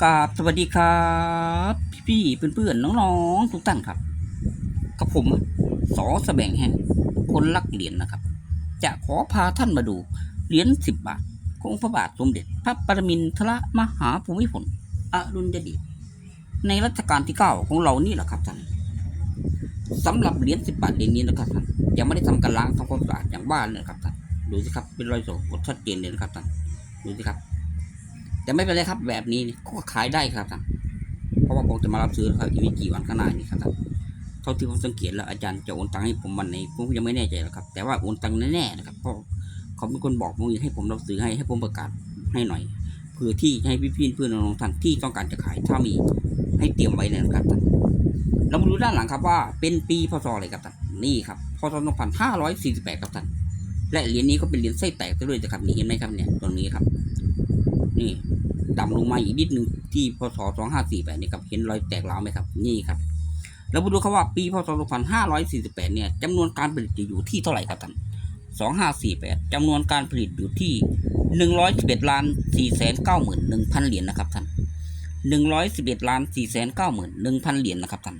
กราบสวัสดีครับ พี่ๆเพื่อนๆน้องๆทุกท่านครับกับผมสอแสบงแห่งคนรักเหรียญนะครับ จะขอพาท่านมาดูเหรียญสิบบาทของพระบาทสมเด็จ พระปรมินทรมหาภูมิพลอดุลยเดชในรัชกาลที่เก้าของเรานี่แหละครับท่านสำหรับเหรียญสิบบาทเหรียญนี้นะครับท่านยังไม่ได้ทำการล้างทำความสะอาดอย่างบ้านเลยครับท่านดูสิครับเป็นรอยโสกดชัดเจนเลยนะครับท่านดูสิครับ แต่ไม่เป็นไรครับ แบบนี้ก็ขายได้ครับท่านเพราะว่าผมจะมารับซื้อครับอีกไม่กี่วันข้างหน้านี้ครับท่านเท่าที่ผมสังเกตแล้วอาจารย์จะโอนตังค์ให้ผมวันไหนผมยังไม่แน่ใจหรอกครับ แต่ว่าโอนตังค์แน่ๆนะครับเพราะเขาเป็นคนบอกผมให้ผมรับซื้อให้ให้ผมประกาศให้หน่อยเพื่อที่ให้พี่ๆเพื่อนน้องๆท่านที่ต้องการจะขายถ้ามีให้เตรียมไว้เลยนะครับท่านเรามาดูด้านหลังครับว่าเป็นปีพศอะไรครับท่านนี่ครับพศ2548ครับท่านและเหรียญนี้ก็เป็นเหรียญไส้แตกซะด้วยนะครับนี่เห็นไหมครับเนี่ยตรงนี้ครับ นี่ ต่ำลงมาอีกนิดหนึ่งที่พศ 2548นี่ครับเห็นรอยแตกร้าวไหมครับ นี่ครับ เรามาดูครับว่าปีพศ 2548 เนี่ยจำนวนการผลิตจะอยู่ที่เท่าไหร่ครับท่าน2548จำนวนการผลิตอยู่ที่ 111ล้าน491,000 เหรียญนะครับท่าน111ล้าน491,000 เหรียญนะครับท่าน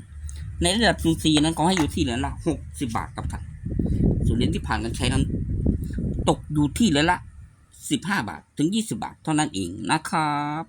ในระดับซูซีนั้นก็ให้อยู่ที่เหรียญละ 60 บาทครับท่านส่วนเหรียญที่ผ่านการใช้นั้น ตกอยู่ที่เหรียญละ 15 บาทถึง 20 บาทเท่านั้นเองนะครับ